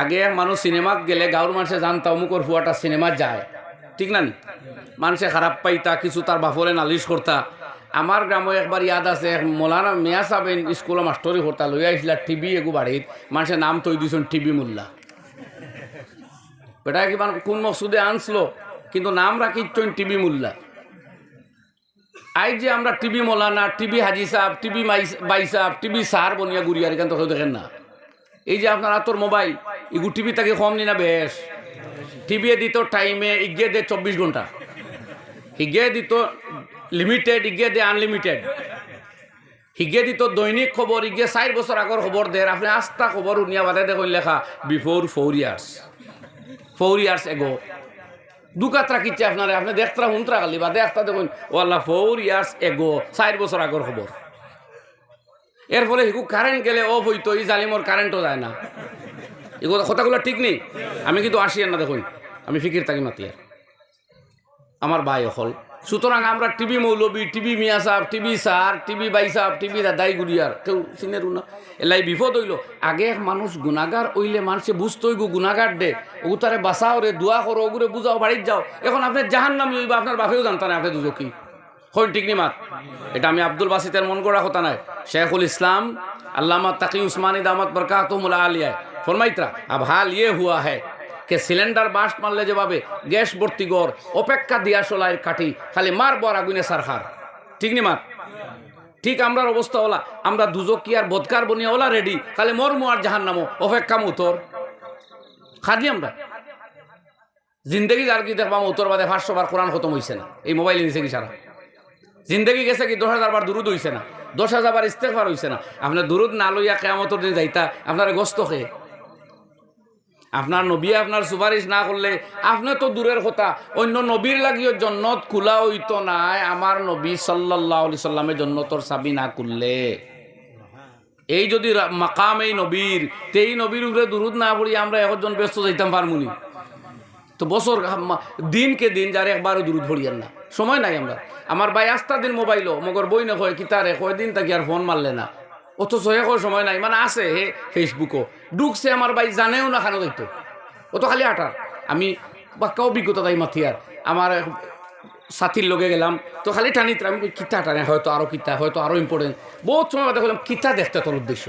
আগে মানুষ সিনেমাত গেলে গাঁর মানুষে জানতা অমুকর ফুয়াটা সিনেমাত যায়। ঠিক না নি? মানুষে খারাপ পাইতা, কিছু তার বাপরে নালিশ করতা আমার গ্রামে একবার ইয়াদ আছে মৌলানা মিয়া সাহেব স্কুলে মাস্টরি করতা লই আইসলা টিভি এগু বাড়িত মানুষের নাম তৈ দিয়েছেন টিভি মোল্লা। বেটা কি কোন মকসুদে আনছিল, কিন্তু নাম রাখিচ্ছেন টিভি মোল্লা। আই যে আমরা টিভি মৌলানা, টিভি হাজি সাহেব টিভি বাই সাহেব টিভি সার বনিয়া গুড়িয়ার এখান তো দেখেন না? এই যে আপনার তোর মোবাইল ইগু টিভি তাকে কম নি না বেশ? টিভি দিত টাইমে, ইগিয়ে দে চব্বিশ ঘণ্টা হিগে দিত লিমিটেড ইগে দে আনলিমিটেড হিগে দিত দৈনিক খবর ইগে চার বছর আগর খবর দে আপনি আস্থা খবর উনিয়া বাদে দেখুন লেখা before four years four years ago দুকাত্রা কিচ্ছে আপনারে আপনি দেখতরা হুন্তরা খালি, বা দেখতা দেখুন। ওয়াল্লা ফোর ইয়ার্স এগো চার বছর আগর খবর এর ফলে হিকু কারেন্ট গেলে অফ হইতো এই জালিমর কারেন্টও যায় না। এগুলো কথাগুলো ঠিক নেই। আমি কিন্তু আসি না দেখুন, আমি ফিকির থাকি মাতি আর। আমার ভাই হল সুতরাং আমরা টিভি মৌলবী, টিভি মিয়া সাহেব, টিভি সার টিভি বাই সাহেব, টিভি দাদাই গুড়িয়ার কেউ চিনেরু না এলাই বিপদ হইল। আগে এক মানুষ গুণাগার হইলে মানুষে বুঝতে হইব, গুণাগার দে। ও তারে বাঁচাও রে, দোয়া করো, ওগুলো বুঝাও বাড়ির যাও। এখন আপনি জাহান নামি হইবা, আপনার বাপেও জানতেন আপনি দুজকি হইন ঠিক নি মাত। এটা আমি আব্দুল বাসিতের মন করা কথা নাই। শেখুল ইসলাম, আল্লামা তাকি উসমানী দামত বরকাতুমুল আলিয়ায় ফরমাইত্রা अब हाल ये हुआ है কে সিলিন্ডার বাস্ট মারলে যেভাবে গ্যাস ভর্তি গড় অপেক্ষা দিয়া সোলাইয়ের কাঠি খালি মার বর আগুনে সারখার ঠিক নি মার ঠিক আমরার অবস্থা হলা আমরা দুজকি আর বদকার বনিয়া ওলা রেডি খালি মর আর জাহান নামো অপেক্ষা মুতর খাদি আমরা জিন্দগি যার কি দেখবাম উত্তর বাদে পাঁচশো বার কোরআন খতম হইছে না এই মোবাইলে নিছে কি সারা জিন্দগি গেছে কি দশ হাজার বার দুরুদ হইছে না দশ হাজার বার ইস্তেফার হইছে না আপনার দুরুদ না লইয়া কেমতর দিন যাইতা আপনার গোস্ত খেয়ে আপনার নবী আপনার সুপারিশ না করলে আপনি তো দূরের কথা। অন্য নবীর লাগিও জন্নত খোলা হইতো নাই, আমার নবী সাল্লাহ আলি সাল্লামের জন্নতর চাবি না করলে। এই যদি মাকাম এই নবীর তেই নবীর উপরে দুরুদ না পড়ি, আমরা একজন ব্যস্ত যাইতাম পারমুনি তো বছর দিনকে দিন যার একবারও দূরত ভরিয়ান না। সময় নাই আমরা। আমার ভাই আস্তা দিন মোবাইলও, মগর বই না কয় কিতারে কয় দিন তাকে আর ফোন মারলে না। অথচ হে সময় নাই মানে আছে হে ফেসবুকও ঢুকছে আমার ভাই জানেও না খানো ও তো খালি আটার আমি বাক্কা অভিজ্ঞতা তাই মাথি আর আমার সাথীর লগে গেলাম। তো খালি টানিত আমি কিতা টানে হয়তো আরও কিতা, হয়তো আরও ইম্পর্টেন্ট বহুত সময় বাদে বললাম কিতা দেখতে তোর উদ্দেশ্য?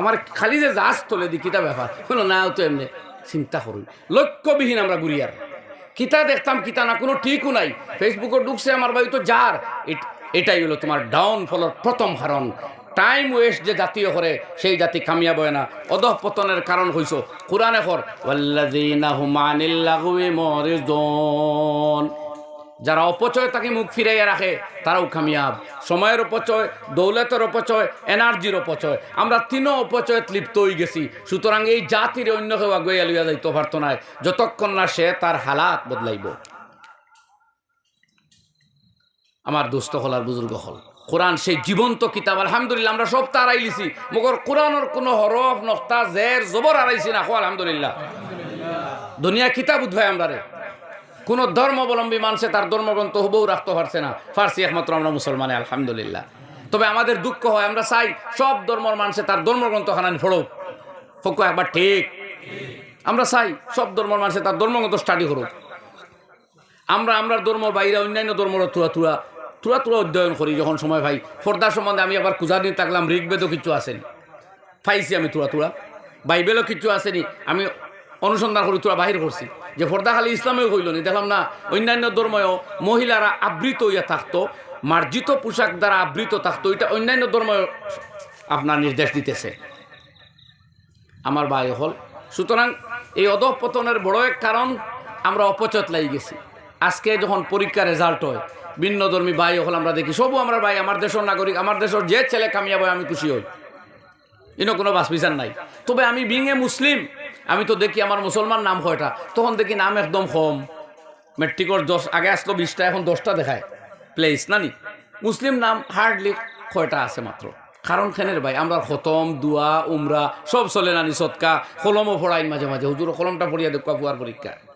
আমার খালি যে জাজ তোলে দি, কিতা ব্যাপার হলো না তো এমনি, চিন্তা করুন লক্ষ্যবিহীন আমরা গুড়িয়ার কিতা দেখতাম, কিতা না, কোনো ঠিকও নাই। ফেসবুকে ঢুকছে আমার ভাই তো যার এটাই হলো তোমার ডাউন ফলর প্রথম হারণ টাইম ওয়েস্ট যে জাতীয় করে সেই জাতি কামিয়াব হয় না। অধঃ পতনের কারণ হইছ। কোরআনে যারা অপচয় তাকে মুখ ফিরাইয়া রাখে, তারাও কামিয়াব। সময়ের অপচয়, দৌলতের অপচয়, এনার্জির অপচয়। আমরা তিনও অপচয়ত লিপ্ত হয়ে গেছি। সুতরাং এই জাতির অন্য কেউ আগুয়া লইয়া যাইতে পারতো না যতক্ষণ না সে তার হালাত বদলাইব। আমার দুস্থ হল আর বুজুর্গ হল। কোরআন, সেই জীবন্ত কিতাব, আলহামদুলিল্লাহ, আমরা সব তার আইলিছি। মগর কোরআনের কোনো হরফ, নক্তা, জের জবর আড়াইছি না হো আলহামদুলিল্লাহ। দুনিয়া কিতাব উদ্ভয় আমরা রে কোন ধর্মাবলম্বী মানুষে তার ধর্মগ্রন্থ হুবহু রাখতে পারছে না। ফার্সি একমাত্র আমরা মুসলমানে, আলহামদুলিল্লাহ। তবে আমাদের দুঃখ হয়, আমরা চাই সব ধর্মর মানুষে তার ধর্মগ্রন্থ খানানি ফড়ুক হোক, একবার ঠিক। আমরা চাই সব ধর্মর মানুষে তার ধর্মগ্রন্থ স্টাডি করুক। আমরা আমরা ধর্ম বাইরে, অন্যান্য ধর্মর তুরা তুরা তুরা তুরা অধ্যয়ন করি যখন সময় ভাই ফর্দার সম্বন্ধে আমি আবার কুজা দিন থাকলাম, ঋগ্বেদও কিছু আসেনি। পাইছি আমি তুরা তুরা। বাইবেলও কিছু আসেনি। আমি অনুসন্ধান করি তোরা বাহির করছি। যে ফর্দা খালি ইসলামেও হইল নি। দেখলাম না, অন্যান্য ধর্মেও মহিলারা আবৃত হইয়া থাকতো, মার্জিত পোশাক দ্বারা আবৃত থাকতো, এটা অন্যান্য ধর্ম আপনার নির্দেশ দিতেছে। আমার ভাই হল। সুতরাং এই অধপতনের বড় এক কারণ, আমরা অপচত লাগি গেছি। আজকে যখন পরীক্ষা রেজাল্ট হয় ভিন্ন ধর্মী ভাই হল আমরা দেখি। সবও আমরা ভাই, আমার দেশের নাগরিক, আমার দেশের যে ছেলে কামিয়াব হয়, আমি খুশি হই। ইনো কোনো বাস বিচার নাই। তবে আমি বিং এ মুসলিম আমি তো দেখি আমার মুসলমান নাম কয়টা। তখন দেখি নাম একদম কম। মেট্রিকর দশ আগে আসলো বিশটা, এখন দশটা দেখায়। প্লেস নানি? মুসলিম নাম হার্ডলি কয়টা আছে মাত্র। কারণ খেনের ভাই, আমরা খতম, দুয়া, উমরা, সব চলে নানি, সৎকা। কলমও পড়াই মাঝে মাঝে। হুজুর, কলমটা পড়িয়া দেখবা পুয়ার পরীক্ষা।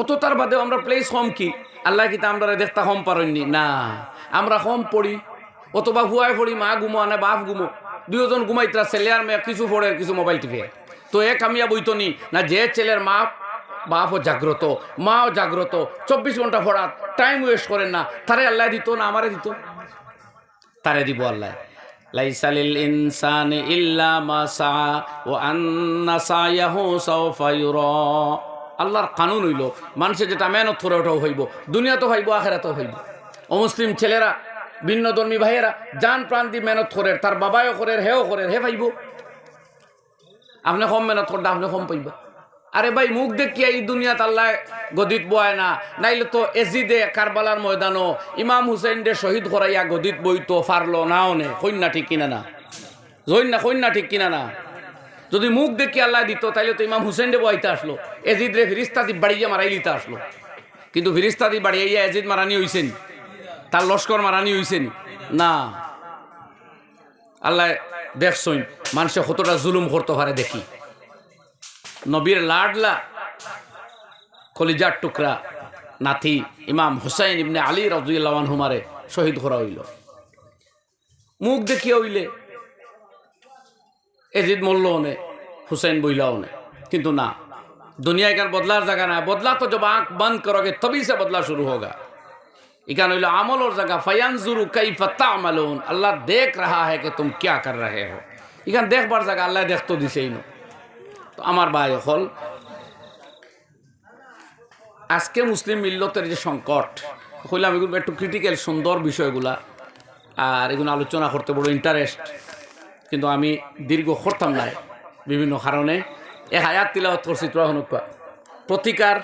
অত তার বাদেও আমরা প্লেস কম কি? আল্লাহ কিতা আমরা দেখতা কম পারেননি না? আমরা কম পড়ি। অথবা হুয়ায় পড়ি, মা ঘুমো, আনে বাপ ঘুমো। দুজন ঘুমাইতরা ছেলে আর মেয়ে, কিছু পড়ে, কিছু মোবাইল টিপে। তো এ কামিয়া বইতো নি। না, যে ছেলের মা, বাপও জাগ্রত, মাও জাগ্রত, চব্বিশ ঘণ্টা পড়া টাইম ওয়েস্ট করেন না। তারে আল্লাহ দিত না আমারে দিত? তারে দিব আল্লাহ। লাইসালিল ইনসান ইল্লা মা সা ও আন্না সাওফা ইউরা। আল্লাহর কানুন হইল মানুষের যেটা মেহনত করে ওটাও হইব দুনিয়া তো হইব, আখেরাতেও হইব। অমুসলিম ছেলেরা ভিন্ন ধর্মী ভাইয়েরা জান প্রাণ দিয়ে মেহনত করে, তার বাবাও করে, হেও করে, হে পাইব আপনি কম মেহনত করতে আপনি কম পাইবা। আরে ভাই, মুখ দেখিয়া এই দুনিয়াত আল্লাহ গদিত বয় না, নাইলে তো এজিদে কারবালার ময়দানও, ইমাম হুসেন দে শহীদ করাইয়া গদিত বইতো, ফারলো, নাও নে কন্যা ঠিক কিনা না? জৈন না কন্যা ঠিক কিনা না? যদি মুখ দেখি আল্লাহ দিত, তাইলে তো ইমাম হুসেন দে বইতে আসলো। এজিদ রে ফিরিস্তাদি বাড়িয়ে মারাই দিতে আসলো। কিন্তু ফিরিস্তাদি বাড়িয়ে এজিদ মারানি হইছেন। তার লস্কর মারানি হইছেন। না। আল্লাহ দেখছইন, মানুষে কতটা জুলুম করতে পারে দেখি। নবীর লাডলা, কলিজার টুকরা নাথি ইমাম হুসাইন ইবনে আলী রাজুল্লাহান হুমারে শহীদ করা হইল। মুখ দেখিয়ে হইলে এজিদ মল্লও নে হুসেন বইলাও নে। কিন্তু না, দুনিয়া এখানে বদলার জায়গা না বদলা তো জব আঁক বন্ধ করোগে, তবেই সে বদলা শুরু হোগা। এখানে হইল আমল ওর জায়গা, ফায়ানজুরু কাই ফাত্তা আমল আল্লাহ দেখ রা হ্যাঁ কে তুম ক্যা কর রে হো। এখানে দেখবার জায়গা, আল্লাহ দেখতো দিছেই না। তো আমার ভাই হল আজকে মুসলিম মিল্লতের যে সংকট হইলাম এগুলো একটু ক্রিটিক্যাল সুন্দর বিষয়গুলা। আর এগুলো আলোচনা করতে বড় ইন্টারেস্ট কিন্তু আমি দীর্ঘ করতাম না বিভিন্ন কারণে। এক হায়াত তিলাওয়াত করছি, তোরা হনুকা প্রতিকার,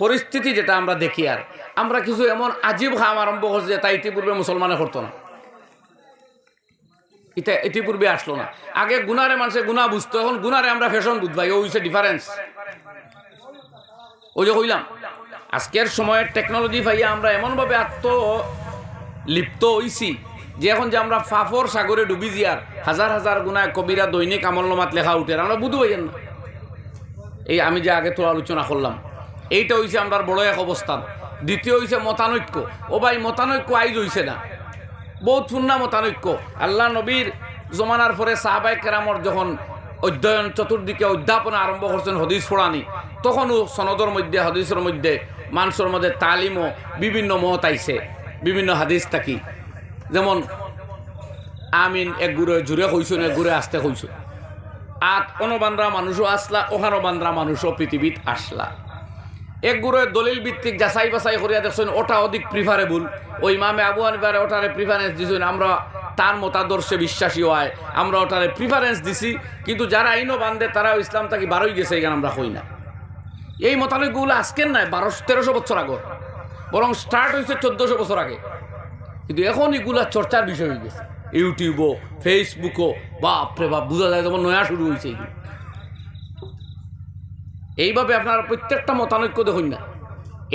পরিস্থিতি যেটা আমরা দেখি আর। আমরা কিছু এমন আজীব খাম আরম্ভ করছি যে তা ইতিপূর্বে মুসলমানে করতো না। এটা ইতিপূর্বে আসলো না। আগে গুনারে মানুষের গুণা বুঝতো, এখন গুনারে আমরা ফ্যাশন বুঝবাই ও হইছে ডিফারেন্স ওই যে কইলাম, আজকের সময়ের টেকনোলজি ভাইয়া আমরা এমনভাবে আত্ম লিপ্ত হইছি যে এখন যে আমরা ফাফর সাগরে ডুবি যার হাজার হাজার গুণায় কবিরা দৈনিক আমলনামাত লেখা উঠে আমরা বুধু হইয়েন না। এই আমি যে আগে তোর আলোচনা করলাম, এইটা হইছে আমরা বড় এক অবস্থান। দ্বিতীয় হইছে মতানৈক্য। ও ভাই, মতানৈক্য আইজ হইছে না। বহুত পূর্ণা মতানৈক্য। আল্লাহ নবীর জমানার পরে সাহাবাই কেরামর যখন অধ্যয়ন চতুর্দিকে অধ্যাপনা আরম্ভ করছেন হদিস ফোড়ানি তখনও সনদর মধ্যে, হদিসের মধ্যে মানুষের মধ্যে তালিমও বিভিন্ন মত আইছে, বিভিন্ন হাদিস থাকি। যেমন, আমিন এক গুড়ে জুড়ে কইছেন এক গুড়ে আসতে কইছো। আত অনবান্দ্রা মানুষও আসলা, ওখানো বান্দ্রা মানুষও পৃথিবীত আসলা। এক গুরুর দলিল ভিত্তিক যাচাই বাছাই করিয়া দেখছেন, ওটা অধিক প্রিফারেবল ওই মামে আবু হানিফারে ওটারে প্রিফারেন্স দিছেন, আমরা তার মতাদর্শে বিশ্বাসী হয় আমরা ওটারে প্রিফারেন্স দিছি, কিন্তু যারা আইনও বান্ধে তারাও ইসলাম তাকে বারোই গেছে এখানে আমরা কই না। এই মতানৈক্যগুলো আজকের নয় বারোশো তেরোশো বছর আগর। বরং স্টার্ট হয়েছে চোদ্দোশো বছর আগে। কিন্তু এখন এগুলা চর্চার বিষয় হয়ে গেছে। ইউটিউবও, ফেসবুকও, বাপরে বাপ, বোঝা যায় যেমন নয়া শুরু হয়েছে এগুলো। এইভাবে আপনার প্রত্যেকটা মতানৈক্য দেখুন না।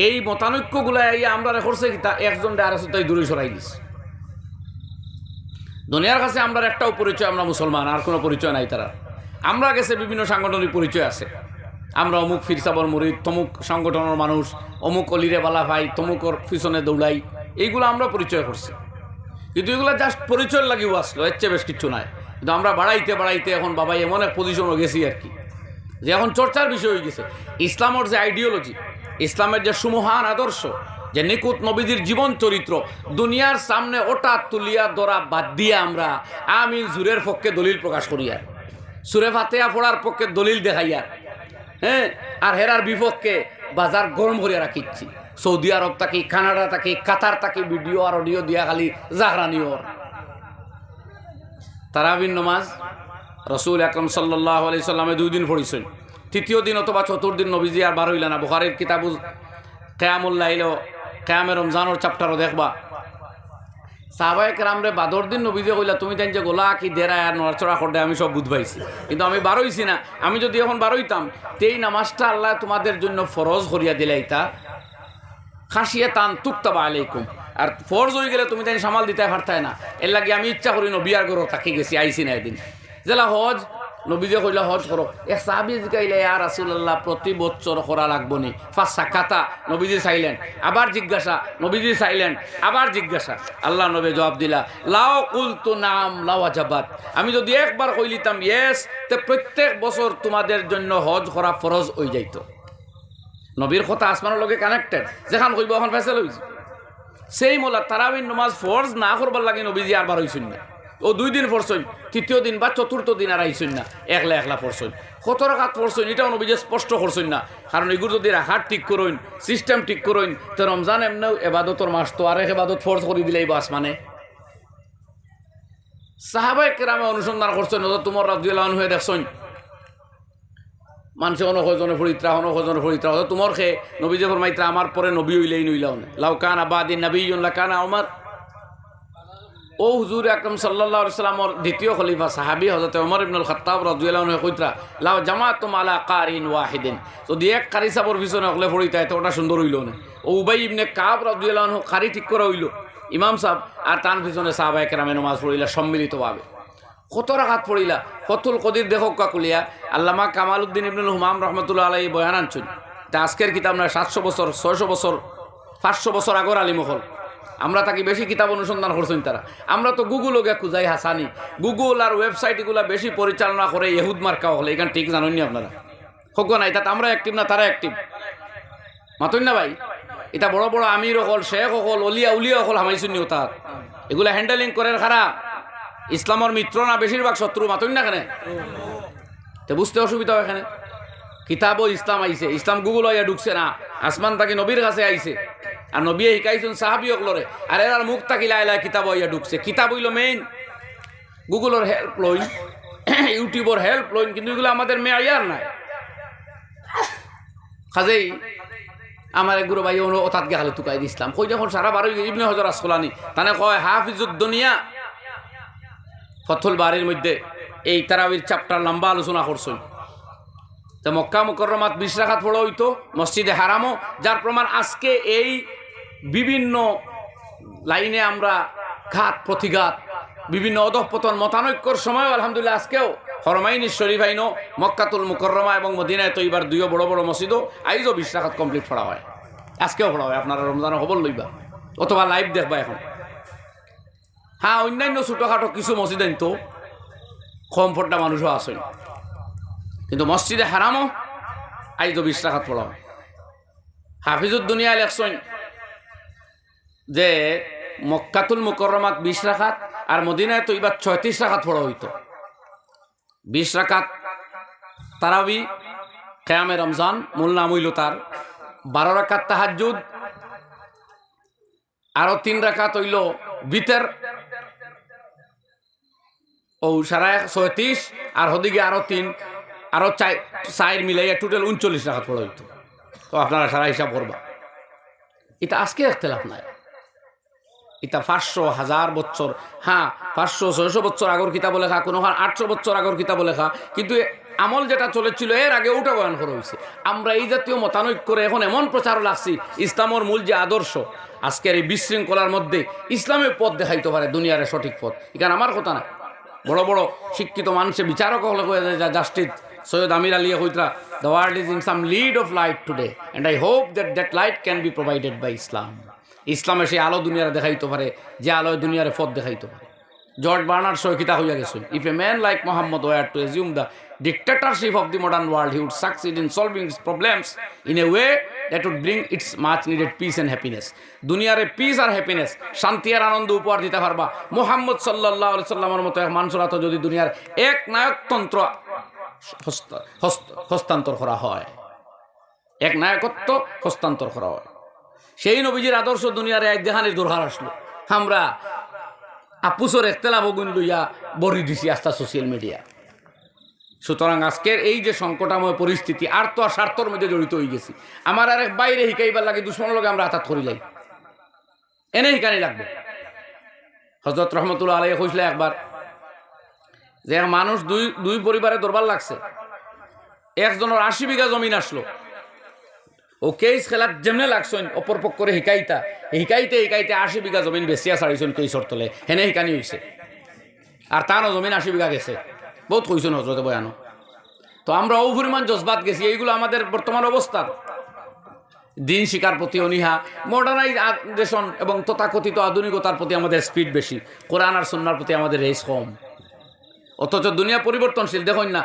এই মতানৈক্যগুলো এই আমরা করছে কি তা একজন আর আছে তাই দূরে সরাই দিস দুনিয়ার কাছে আমরা একটাও পরিচয়, আমরা মুসলমান, আর কোনো পরিচয় নাই তারা আমরা গেছে বিভিন্ন সাংগঠনিক পরিচয় আছে। আমরা অমুক ফিরসাবর মরিদ, তমুক সংগঠনের মানুষ, অমুক অলিরে বালা ভাই, তমুকর পিছনে দৌড়াই এইগুলো আমরা পরিচয় করছি। কিন্তু এগুলো জাস্ট পরিচয় লাগিও আসলো, এর চেয়ে বেশ কিছু নাই। কিন্তু আমরা বাড়াইতে বাড়াইতে এখন বাবাই এমন এক পজিশনও গেছি আর কি। যে এখন চর্চার বিষয় হয়ে গেছে। ইসলামের যে আইডিওলজি ইসলামের যে সুমহান আদর্শ, যে নিকুত নবীজির জীবন চরিত্র, দুনিয়ার সামনে ওটা তুলিয়া দরা বাদ দিয়ে আমরা আমি জুরের পক্ষে দলিল প্রকাশ করি আর। সুরে ফাতেয়া পড়ার পক্ষে দলিল দেখাইয়ার হ্যাঁ আর হেরার বিপক্ষে বাজার গরম করিয়া রাখিচ্ছি। সৌদি আরব থাকি, কানাডা থাকি, কাতার থাকি, ভিডিও আর অডিও দিয়া খালি জাহরানিওর তারাবিন নমাজ, রসুল আকরম সাল্লাহ আলি সাল্লামে দুই দিন পড়িছেন। তৃতীয় দিন অথবা চতুর্দিন নবীজি আর বার হইল না। বুখারির কিতাবু কেয়ামুল্লাহ এলো কেয়ামে রমজানোর চ্যাপ্টারও দেখবা। সাহবায়ক রামরে বাদর দিন নবীজে কইলা, তুমি তাই যে গোলা কি দেরা আর নড়াচড়া করতে আমি সব বুধ পাইছি। কিন্তু আমি বারোইছি না। আমি যদি এখন বারোইতাম তেই নামাজটা আল্লাহ তোমাদের জন্য ফরজ করিয়া দিলাইতা। খাসিয়ে তান তুক্তাবা আলাইকুম। আর ফরজ হয়ে গেলে তুমি তাই সামাল দিতে পারতাই না। এর লাগে আমি ইচ্ছা করি নবিয়ার গরো তাকে গেছি আইসি না এদিন। জেলা হজ নবীজে কইলা হজ করো। এক সাহাবি জিগাইলে আর রাসূলুল্লাহ, প্রতি বছর করা লাগবো নি। ফার্স্ট সাক্ষাতা নবীজি চাইলেন। আবার জিজ্ঞাসা, নবীজি চাইলেন। আবার জিজ্ঞাসা। আল্লাহ নবী জবাব দিলা, লাও কুল কুলতু নাম, লাও আজাবাত। আমি যদি একবার কইলিতাম, ইয়েস, তে প্রত্যেক বছর তোমাদের জন্য হজ করা ফরজ হয়ে যাইতো। নবীর কথা আসমানের লগে কানেক্টেড যেখান কইব এখন ফেসেল হয়েছে সেই মোলা তারাবিন নমাজ ফরজ না করবার লাগে নবীজি আর বার হইছেন না। ও দুই দিন পড়ছইন তৃতীয় দিন বা চতুর্থ দিন আর আইসইন না। একলা একলা পড়ছইন কত রাখাত পড়ছইন এটাও নবীজি স্পষ্ট করছইন না। কারণ এগুলো যদি রাখার ঠিক করইন সিস্টেম ঠিক করইন তো রমজান এমনিও এবাদতর মাস তো আরেক এবাদত ফরজ করে দিলেই বাস মানে। সাহাবাই কেরামে অনুসন্ধান করছেন তোমার রাজুল্লাহ হয়ে দেখছইন মানুষে কোনো সজনে ফরিত্রা কোনো সজনে ফরিত্রা হয়তো তোমার খে নবী যে ফরমাইত্রা আমার পরে নবী হইলেই নইলাও না? লাউ কান আবাদিন নবী কানা আমার ও হুজুর আকরম সাল্লাহ সাল্লামর দ্বিতীয় খলিফা সাহাবি হজরত ওমর ইবনুল খত্তাব রাজুল্লাহ কইত্রা লাউ জামাত মালা কারিন ওয়াহিদিন। যদি এক কারি সাবর পিছনে অকলে ফরিতা এত ওটা সুন্দর হইল না? ও উবাই ইবনে কাব রাজুল্লাহ কারি ঠিক করে হইল। ইমাম সাহেব আর তান পিছনে সাহাবাই কেরামে নমাজ পড়িলা সম্মিলিতভাবে কত রাখাত পড়িলা? কতুল কদির দেখক কাকুলিয়া। আল্লামা কামাল উদ্দিন ইবনুল হুমাম রহমতুল্লাহ আলাই বয়ান আনছুন। তা আজকের কিতাব নয়, সাতশো বছর, ছয়শো বছর, পাঁচশো বছর আগর আলিমহল আমরা তাকে বেশি কিতাব অনুসন্ধান করছেন তারা। আমরা তো গুগল ওকে খুঁজাই হাসানি। গুগল আর ওয়েবসাইট এগুলা বেশি পরিচালনা করে ইহুদ মার্কা হলে। এখানে ঠিক জানেননি আপনারা? হোক নাই, তাতে আমরা অ্যাক্টিভ না, তারা অ্যাক্টিভ মাতই না ভাই? এটা বড় বড় আমির হল শেখ হল অলিয়া, উলিয়া হল হামাইছুনি তার এগুলা হ্যান্ডেলিং করে খারাপ। ইসলামর মিত্র না, বেশিরভাগ শত্রু মাতই না এখানে তো বুঝতে অসুবিধা হয় এখানে। কিতাবও ইসলাম আইছে, ইসলাম গুগল হইয়া ঢুকছে না, আসমান তাকে নবীর কাছে আইছে। আর নবী শিকাইছেন সাহাবি অকলরে আর এরার মুখ তাকি লাই লাই কিতাব হইয়া ঢুকছে। কিতাব হইল মেইন গুগলের হেল্প লইন, ইউটিউবের হেল্প লইন, কিন্তু এগুলো আমাদের মেয়ার নাই। কাজেই আমার এক গুরু ভাই অনু অতাত গে খালি তুকাই দিছিলাম কই যখন সারা বারো, ইবনে হজর আসলানি তানে কয়, হাফিজুদ দুনিয়া ফথল বাড়ির মধ্যে এই তারাবির চাপটার লম্বা আলোচনা করছেন। তো মক্কা মুকরমাত বিশ রাখাত পড়া হইতো, মসজিদে হারামও, যার প্রমাণ আজকে এই বিভিন্ন লাইনে আমরা ঘাত, প্রতিঘাত, বিভিন্ন অধঃপতন, মতানৈক্যর সময় আলহামদুলিল্লাহ আজকেও হরমাইনি শরীফ আইনো মক্কাতুল মুকরমা এবং মদিনায় তৈবার দুইও বড় বড় মসজিদও আইজও বিশ রাখাত কমপ্লিট পড়া হয়। আজকেও পড়া হয়, আপনারা রমজানের খবর লইবা, অথবা লাইভ দেখবা এখন। হ্যাঁ অন্যান্য ছোটোখাটো কিছু মসজিদ তো কমফোর্টটা মানুষও আসেন কিন্তু মসজিদে হারামও তো বিশ রাখাত পড়া হয় দুনিয়া লেখছেন যে মক্কাতুল মুকরমাত বিশ রাখাত আর মদিনায় তো এবার ছয়ত্রিশ রাখাত পড়া হইতো। বিশ রাখাত তারাবি, কেয়ামে রমজান, মূল নাম হইল তার। বারো রাখাত তাহাজুদ আরও তিন রাখাত হইল বিতের ও সারা ছয়ত্রিশ, আর হদিকে আরও তিন, আরও চাই চার মিলাইয়া টোটাল উনচল্লিশ টাকা পড়ে হইতো। তো আপনারা সারা হিসাব করবা। এটা আজকে একতলাফ নাই। এটা পাঁচশো হাজার বছর হ্যাঁ পাঁচশো ছয়শো বছর আগর কিতাব লেখা, কোনো আটশো বছর আগর কিতাব লেখা, কিন্তু আমল যেটা চলেছিল, এর আগে ওটা বয়ান করা হয়েছে আমরা এই জাতীয় মতানৈক্য করে এখন এমন প্রচার লাগছি ইসলামের মূল যে আদর্শ, আজকের এই বিশৃঙ্খলার মধ্যে ইসলামের পথ দেখাইতে পারে দুনিয়ার সঠিক পথ। এখানে আমার কথা না বড় বড় শিক্ষিত মানুষে বিচারক হলে justice Syed Amir Ali হইতরা the world is in some need of light today and I hope that that light can be provided by Islam ইসলামে সেই আলো দুনিয়ারে দেখাইতে পারে যে আলোয় দুনিয়ারে পথ দেখাইতে পারে। জর্জ বার্নার সহিতা হইয়া গেছেন if a man like Muhammad were to assume the dictatorship of the modern world, he would succeed in solving its problems in a that would bring its much needed peace and happiness. দুনিয়ারে peace আর happiness শান্তি আর আনন্দ উপহার দিতে পারবা। মোহাম্মদ সাল্লাহ সাল্লামের মতো এক মানুষের হাতে যদি দুনিয়ার এক নায়কতন্ত্র হস্ত- হস্ত- হস্তান্তর করা হয়, এক নায়কত্ব হস্তান্তর করা হয়। সেই নবীজির আদর্শ দুনিয়ার এক দেহানির দরকার আসলো। আমরা আপুসর একতলাভ গুণ লইয়া বরি দিছি আস্থা সোশ্যাল মিডিয়া সুতরাং আজকের এই যে সংকটাময় পরিস্থিতি, আর তো আর স্বার্থর মধ্যে জড়িত হয়ে গেছি। আমার আর এক বাইরে শিকাইবার লাগে, দুশ্মনের লগে আমরা হাতাত করি লাই। এনে শিকানি লাগবে। হজরত রহমতুল্লাহ আলাই কইসলে একবার, যে মানুষ দুই দুই পরিবারে দরবার লাগছে। একজনের আশি বিঘা জমিন আসলো। ও কেস খেলার যেমনে লাগছেন, অপর পক্ষরে শিকাইতা শিকাইতে শিকাইতে আশি বিঘা জমিন বেচিয়া ছাড়িছেন কেসর তলে হেনে শিকানি হয়েছে আর তারও জমিন আশি বিঘা গেছে। বহুত কইছেন হজরতে বয়ানো। তো আমরা ও পরিমাণ জজবাত গেছি, এইগুলো আমাদের বর্তমান অবস্থা। দিন শিকার প্রতি অনীহা মডার্নাইজেশন এবং তথাকথিত আধুনিকতার প্রতি আমাদের স্পিড বেশি, কোরআন আর সন্ন্যার প্রতি আমাদের রেস কম। অথচ দুনিয়া পরিবর্তনশীল, দেখুন না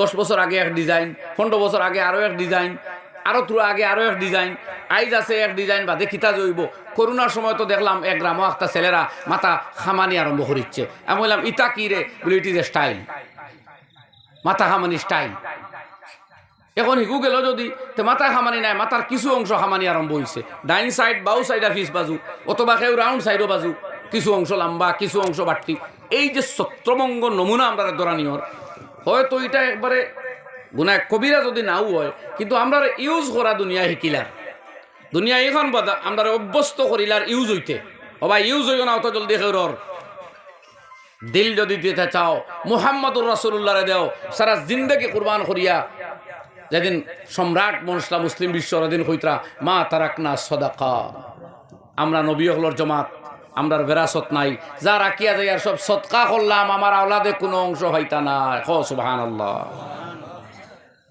দশ বছর আগে এক ডিজাইন পনেরো বছর আগে আরও এক ডিজাইন আরও তুলো আগে আরও এক ডিজাইন আইজ আছে এক ডিজাইন বাদে খিতা জইব। করোনার সময় তো দেখলাম এক গ্রামও একটা ছেলেরা মাথা খামানি আরম্ভ করিচ্ছে। আমি বললাম, ইতা কি রে? বলে ইট ইজ এ স্টাইল মাথা খামানি স্টাইল এখন হিকু গেল যদি তো মাথা খামানি নাই, মাথার কিছু অংশ খামানি আরম্ভ হয়েছে ডাইন সাইড বাউ সাইড ফিস বাজু, অথবা কেউ রাউন্ড সাইডও বাজু, কিছু অংশ লম্বা, কিছু অংশ বাড়তি। এই যে ছত্রভঙ্গ নমুনা আমরা দরানিয়র হয়তো এটা একবারে গুণা কবিরা যদি নাও হয়, কিন্তু আমরা ইউজ করা দুনিয়া শিকিলার। দুনিয়া এখন আমরা অভ্যস্ত করিলার ইউজ হইতে। হবা ইউজ হইও না অত জলদি খেউরর দিল যদি দিতে চাও, মুহাম্মদুর রাসুল্লাহরে দেও, সারা জিন্দগি কুরবান করিয়া। যেদিন সম্রাট মনসলা মুসলিম বিশ্ব দিন হইতরা, মা তারাকনা সদাকা। আমরা নবী হলর জমাত, আমরা বেরাসত নাই। যা রাখিয়া যাই আর সব সৎকা করলাম, আমার আওলাদে কোনো অংশ হইতা নাই। হ সুবাহান আল্লাহ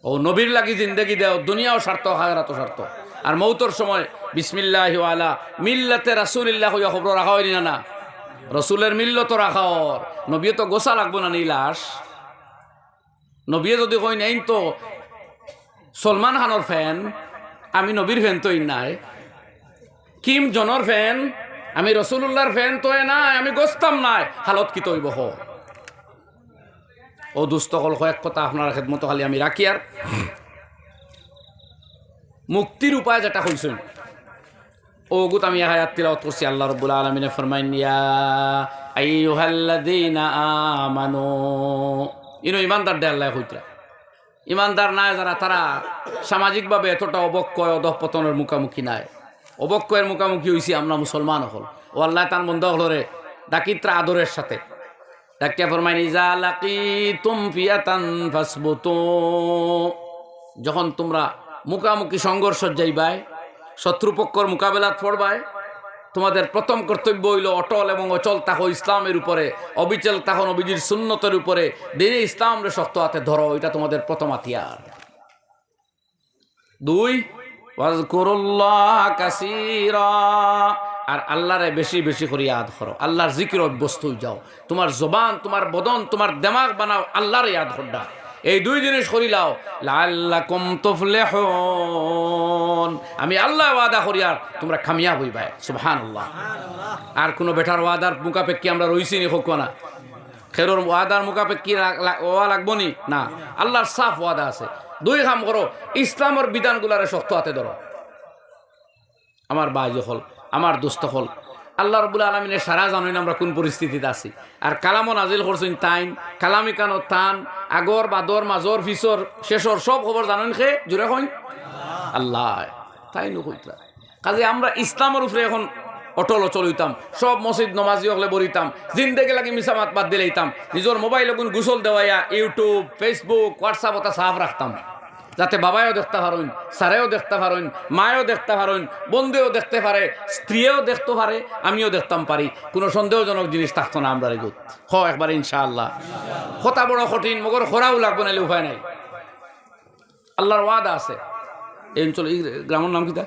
ও নবীর লাগি জিন্দগি দেও, দুনিয়াও স্বার্থ হায়রাতো স্বার্থ আর মৌতর সময়, বিসমিল্লাহ মিল্লাতে রাসুলিল্লাহ হইয়া খবর রাখা হয়নি না না। রসুলের মিল্ল তো রাখা ওর নবীয়ে তো গোসা লাগবো না নি লাশ নবীয়ে যদি কই নেই তো সলমান খানোর ফ্যান, আমি নবীর ফ্যান তো নাই। কিম জনের ফ্যান, আমি রসুল্লাহর ফ্যান তো নাই, আমি গোস্তাম নাই। হালত কি তৈব হ? ও দুস্থ হল কয়েক কথা আপনার খেদমতো খালি আমি রাখি আর। মুক্তির উপায় যেটা হয়েছেন ও গুত আমি হায়াত তিলাওয়াত করছি, আল্লাহ রব্বুল আলমিনে ফরমাইন, ইয়া আইয়ুহাল্লাযীনা আমানু। ইনো ইমানদার দে আল্লাহ কইতরা। ইমানদার নাই যারা, তারা সামাজিকভাবে এতটা অবক্ষয়, অধপতনের মুখামুখি নাই। অবক্ষয়ের মুখামুখি হইছি আমরা মুসলমান হল। ও আল্লাহ তার বন্ধ হলরে, ডাকিত্রা আদরের সাথে। ডাকিয়া ফরমাইন, ইজা লাকিতুম ফিয়াতান ফাসবুতু। যখন তোমরা মুখামুখি সংঘর্ষ যাইবাই শত্রুপক্ষর মোকাবেলাত পড়বায়। তোমাদের প্রথম কর্তব্য হইল অটল এবং অচল তাহ ইসলামের উপরে, অবিচল তাহো নবীজির সুন্নতের উপরে। দিনে ইসলামরে শক্ত হাতে ধরো, এটা তোমাদের প্রথম হাতিয়ার। দুই আর আল্লাহরে বেশি বেশি করে ইয়াদ করো। আল্লাহর জিকির অভ্যস্ত হয়ে যাও। তোমার জবান, তোমার বদন, তোমার দেমাগ বানাও, আল্লাহরে ইয়াদ করডা এই দুই জিনিস করিলাও লাল্লাকুম তুফলিহুন। আমি আল্লাহ ওয়াদা করি আর তোমরা খামিয়া হইবাই। সুবহানাল্লাহ। আর কোনো বেটার ওয়াদার মুখাপেক্ষি আমরা রইছি নি, হোক না। খেরোর ওয়াদার মুখাপেক্ষি ওয়া লাগবো নি? না। আল্লাহর সাফ ওয়াদা আছে। দুই কাম করো, ইসলামের বিধানগুলারে শক্ত হাতে ধরো। আমার বাজ হল আমার দুস্থ হল আল্লাহ রবুল্লা আলমিনের সারা জানেন আমরা কোন পরিস্থিতিতে আছি। আর কালামও নাজিল করছেন তাইন, কালামি কানো তান, আগর, বাদর, মাজর, ফিসর, শেষর সব খবর জানেন খে? জুড়ে হইন আল্লাহ, তাই নকইতরা কাজে আমরা ইসলামের উপরে এখন অটল অচল হইতাম সব মসজিদ নমাজি হলে বরিতাম, জিন্দেগে লাগে মিসামাত বাদ দিলেইতাম, নিজের মোবাইল এখন গুসল দেওয়াইয়া ইউটিউব, ফেসবুক, হোয়াটসঅ্যাপ ওটা সাফ রাখতাম। যাতে বাবাও দেখতে পারেন, স্যারেও দেখতে পারেন, মায়েও দেখতে পারেন, বন্ধুও দেখতে পারে, স্ত্রীও দেখতে পারে, আমিও দেখতাম পারি। কোনো সন্দেহজনক জিনিস থাকতো না আমরা এগুত হ, একবার ইনশাআল্লাহ। হতা বড় কঠিন, মগর খরাও লাগবো, নাহলে উপায় নাই। আল্লাহর ওয়াদা আছে। এই অঞ্চল, এই গ্রামের নাম কি তা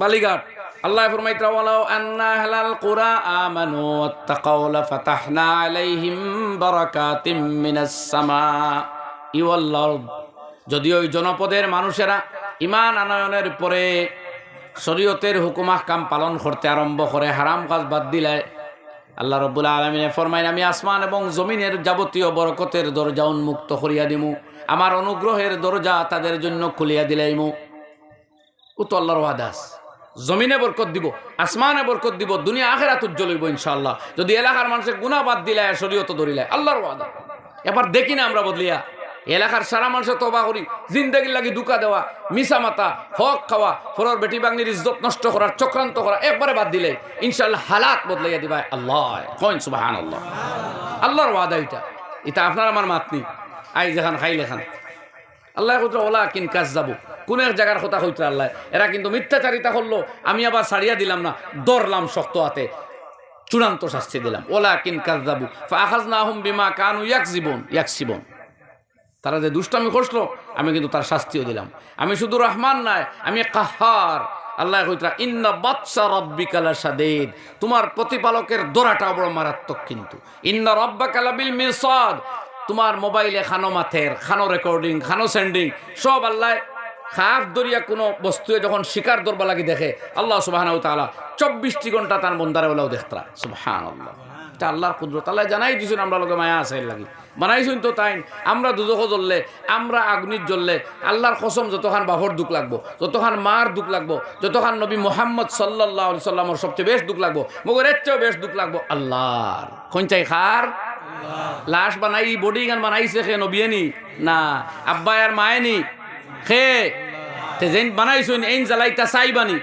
বালিঘাট। আল্লাহ ফরমাইতা, ওয়ালাউ আন্না হালাল কুরা আমানু ওয়াত্তাকাউ লাফাতাহনা আলাইহিম বারাকাতিম মিনাস সামাই ওয়াল আরদ। যদি ওই জনপদের মানুষেরা ইমান আনয়নের পরে শরীয়তের হুকুমাহ কাম পালন করতে আরম্ভ করে, হারাম কাজ বাদ দিলে আল্লাহ রব্বুল আলমিনে ফরমাইন, আমি আসমান এবং জমিনের যাবতীয় বরকতের দরজা উন্মুক্ত করিয়া দিমু। আমার অনুগ্রহের দরজা তাদের জন্য খুলিয়া দিলাইমু। আল্লাহর ওয়াদাস জমিনে বরকত দিব, আসমানে বরকত দিব, দুনিয়া আখেরাত উজ্জ্বল হইব ইনশাআল্লাহ। যদি এলাকার মানুষের গুণা বাদ দিলায় শরীয়ত ধরিলায় আল্লাহর ওয়াদা। এবার দেখি না আমরা বদলিয়া এলাকার সারা মানুষের তবা করি, জিন্দগির লাগি দুকা দেওয়া মিশা মাতা, হক খাওয়া ফরর বেটি বাংলির ইজ্জত নষ্ট করার চক্রান্ত করা একবারে বাদ দিলে ইনশাল্লাহ হালাত বদলাইয়া দিবা, আল্লাহ, কইন সুবাহান আল্লাহ আল্লাহর ওয়াদা এটা এটা আপনার আমার মাতনি আই যেখান খাইলে খান। আল্লাহ কইতো ওলা কিন কাজ যাব কোন এক জায়গার কথা কইতো আল্লাহ। এরা কিন্তু মিথ্যাচারিতা করল, আমি আবার ছাড়িয়া দিলাম না দরলাম শক্ত হাতে। চূড়ান্ত শাস্তি দিলাম। ওলা কিন কাজাবু আখাজ না হুম বিমা কানু ইয়াক জীবন ইয়াক জীবন তারা যে দুষ্টামি করছিল, আমি কিন্তু তার শাস্তিও দিলাম। আমি শুধু রহমান নাই, আমি কাহার। আল্লাহ কইতরা ইন্না বাচ্চা রব্বিকালা সাদেদ তোমার প্রতিপালকের দোরাটা বড় মারাত্মক কিন্তু। ইন্না রব্বাকালা বিল মিরসাদ। তোমার মোবাইলে খানো মাথের, খানো রেকর্ডিং, খানো সেন্ডিং, সব আল্লাহ খাস দরিয়া কোনো বস্তুয়ে যখন শিকার দরবা লাগি দেখে, আল্লাহ সুবাহ তালা চব্বিশটি ঘণ্টা তার মন্দারে বলেও দেখতরা সুবাহান আল্লাহ এটা আল্লাহর কুদরত। আল্লাহ জানাই দিছেন, আমরা লোকে মায়া আছে লাগি। বানাইছেন তো তাই আমরা দুদক জ্বললে, আমরা আগুনির জ্বললে, আল্লাহর কসম যতখান বাহর দুঃখ লাগবো, যতখান মার দুঃখ লাগবো, যতখান নবী মোহাম্মদ সাল্লাহ সাল্লামর সবচেয়ে বেশ দুঃখ লাগবো মগর এর চেয়েও বেশ দুঃখ লাগবো আল্লাহর খঞ্চাই খার লাশ বানাই, বডি গান বানাইছে খে নবিয়েনি? না। আব্বা আর মায়েনি? খে। তে যেন বানাইছেন এইন জ্বালাইতা চাইবানি।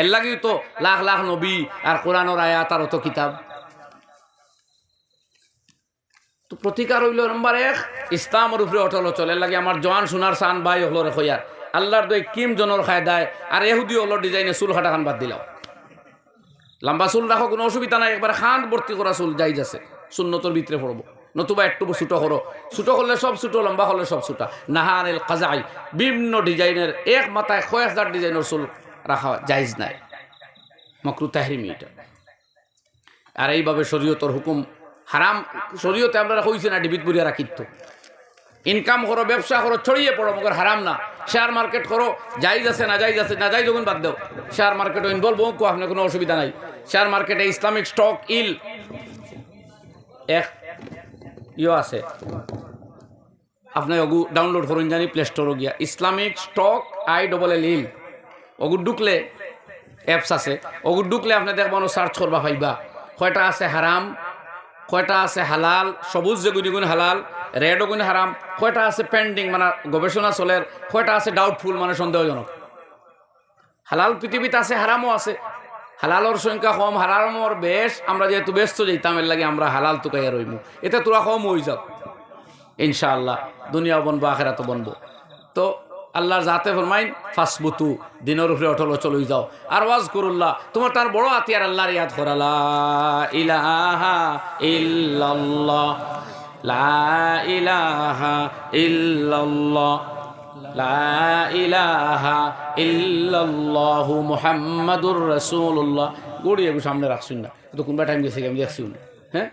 এর লাগি তো লাখ লাখ নবী আর কোরআনের আয়াত আর অত কিতাব তো প্রতিকার হইল নম্বর এক, ইসলামের উপরে অটল চলে। লাগে আমার জওয়ান সোনার সান ভাই হলো রে খয়ার। আল্লাহর দই কিম জনের খায় দেয়, আর এহুদি হলো ডিজাইনে চুল খাটা খান বাদ দিলাও। লম্বা চুল রাখো, কোনো অসুবিধা নাই, একবার খান ভর্তি করা চুল যাই যাচ্ছে। শূন্যতর ভিতরে পড়ব। নতুবা একটু ছুটো করো। ছুটো করলে সব ছুটো লম্বা হলে সব ছুটা নাহানেল কাজাই, বিভিন্ন ডিজাইনের, এক মাথায় কয়েক হাজার ডিজাইনের চুল রাখা জায়জ নাই। মকরু তাহরিমি এটা। আর এইভাবে শরীয়তর হুকুম হারাম শরীয়তে আমরা কইছি না ডিবিত বুড়িয়া রাখিত ইনকাম করো, ব্যবসা করো, ছড়িয়ে পড়ো, মগর হারাম না। শেয়ার মার্কেট করো যাইজ আছে না যাইজ আছে না যাই যখন বাদ দাও। শেয়ার মার্কেটে ইনভলভ হোক, আপনার কোনো অসুবিধা নাই। শেয়ার মার্কেটে ইসলামিক স্টক, ইল, এক ইয়ে আছে। আপনি অগু ডাউনলোড করুন জানি প্লে স্টোরও গিয়া। Islamic stock I double L ইল। অগু ঢুকলে অ্যাপস আছে। অগু ঢুকলে আপনি দেখবেন সার্চ করবা, পাইবা। কয়টা আছে? হারাম। কয়টা আছে হালাল? সবুজ যে গুণিগুণ হালাল রেড গুণ হারাম, কয়টা আছে পেন্ডিং মানে গবেষণা চলের কয়টা আছে ডাউটফুল মানে সন্দেহজনক? হালাল পৃথিবীতে আছে, হারামও আছে। হালালর সংখ্যা কম, হারামর বেশ, আমরা যেহেতু ব্যস্ত যেতাম এর লাগে আমরা হালাল তুকাইয়া রইমু। এতে তোরা কম হয়ে যাও। ইনশাআল্লাহ, দুনিয়া বনবো আখেরাতো বনবো। তো আল্লাহর জাতে ফরমাইন, ফাসবুতু, দিনের উপরে অটল চলই যাও। আর ওয়াজ করুল্লাহ, তোমার তার বড় আতিয়ার আল্লাহর ইয়াদ করালা ইলাহা ইল্লাল্লাহ, লা ইলাহা ইল্লাল্লাহ, লা ইলাহা ইল্লাল্লাহু মুহাম্মাদুর রাসূলুল্লাহ। গড়ি একটু সামনে রাখছুন না তো কোনবা টাইম গেছে, আমি দেখছি হ্যাঁ?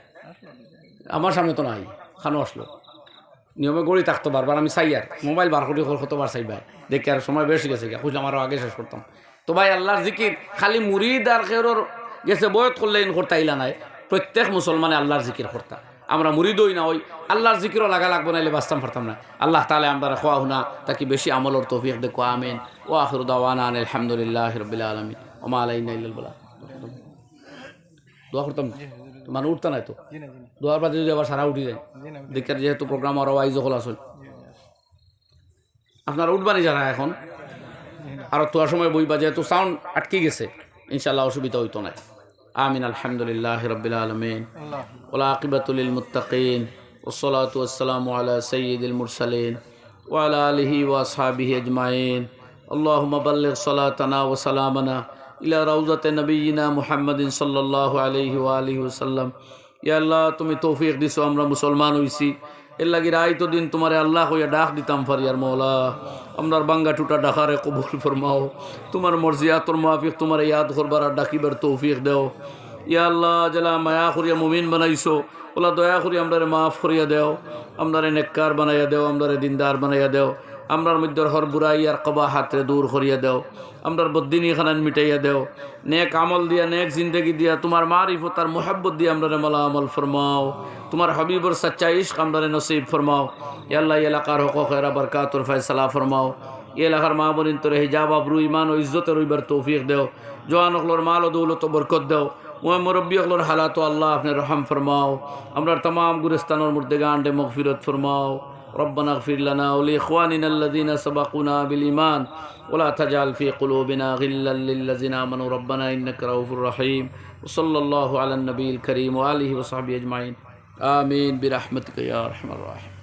আমার সামনে তো নাই, খানো আসলো। নিয়মে গড়ি থাকতো বারবার আমি চাই আর। মোবাইল বার করি কতবার চাই ভাই দেখি আর সময় বেশি গেছে গিয়া। খুঁজলাম আরও আগে শেষ করতাম। তো ভাই, আল্লাহর জিকির, খালি মুরিদ আর খেরোর গেছে বয়ত করলে ইন করতে আইলা নাই। প্রত্যেক মুসলমানে আল্লাহর জিকির করতা। আমরা মুরিদই না ওই। আল্লাহর জিকিরও লাগা লাগবো, নাইলে বাঁচতাম, পারতাম না। আল্লাহ তালে আমরা খোয়া হুনা, তাকে বেশি আমলর তৌফিক দেখো আমিন। ও আখির দাওয়ানা আলহামদুলিল্লাহ রবিল আলমিন। ওমা আলাইনা দোয়া করতাম। মানে উঠতা নাই তো দোয়ার বাদে যদি আবার সারা উঠি যায় দেখার যেহেতু প্রোগ্রাম আরও আইজ হল আসল আপনারা উঠবানি যারা এখন আর তোয়ার সময় বইবা যেহেতু সাউন্ড আটকে গেছে ইনশাল্লাহ অসুবিধা হইতো না আমিন আলহামদুলিল্লাহ রবিল আলমিন ওলা আকিবাতুল মুতাকিন والصلاة والسلام على سيد المرسلين وعلى آله وأصحابه أجمعين اللهم بلغ صلاتنا وسلامنا ইলা রাউজাতে নবীনা মুহাম্মদিন সাল্লাহ আলহি আলহি সাল্লাম ইয়া আল্লাহ, তুমি তৌফিক দিছো, আমরা মুসলমান হয়েছি এর লাগে রায় তো দিন তোমারে আল্লাহ হইয়া ডাক দিতাম, ফারিয়ার মৌলা আমরার বাঙ্গা টুটা ডাকারে কবুল ফরমাও। তোমার মর্জিয়াতর মাফিক তোমার ইয়াদ করবার আর ডাকিবার তৌফিক দেও। ইয়া আল্লাহ জেলা মায়া করিয়া মুমিন বানাইছো, ওলা দয়া করিয়া আমরা মাফ করিয়া দেও। আমরা নেককার বানাইয়া দেও আমরা দিনদার বানাইয়া দেও। আমরার মধ্যে হর বুড়াই আর কবা হাতরে দূর করিয়া দেও। আমরার বদিনী খানান মিটাইয়া দেও। নেক আমল দিয়া, নেক জিন্দগি দিয়া, তোমার মারিফত তার মোহাব্বত দিয়ে আমরারে মালা আমল ফরমাও। তোমার হবিবর সচ্চা ইশক আমরারে নসিব ফরমাও। ইয়াল্লাহ এলাকার হক এরা বরকাতুর ফয়সালা ফরমাও। এলাকার মা বলিন তোর হিজাব, আবরু ইমান ও ইজ্জত রইবার তৌফিক দেও। জোয়ান অকলোর মাল ও দৌলত বরকত দেও। ওই মুরব্বী অকলোর হালাত আল্লাহ আপনি রহম ফরমাও। আমরা তমাম গুরস্তানোর মধ্যে গান্ডে মগফিরত ফরমাও। ربنا اغفر لنا ولإخواننا الذين سبقونا بالإيمان ولا تجعل في قلوبنا غلا للذين آمنوا. ربنا إنك رؤوف رحيم. وصلى الله على النبي الكريم وآله وصحبه أجمعين. آمين برحمتك يا أرحم الراحمين.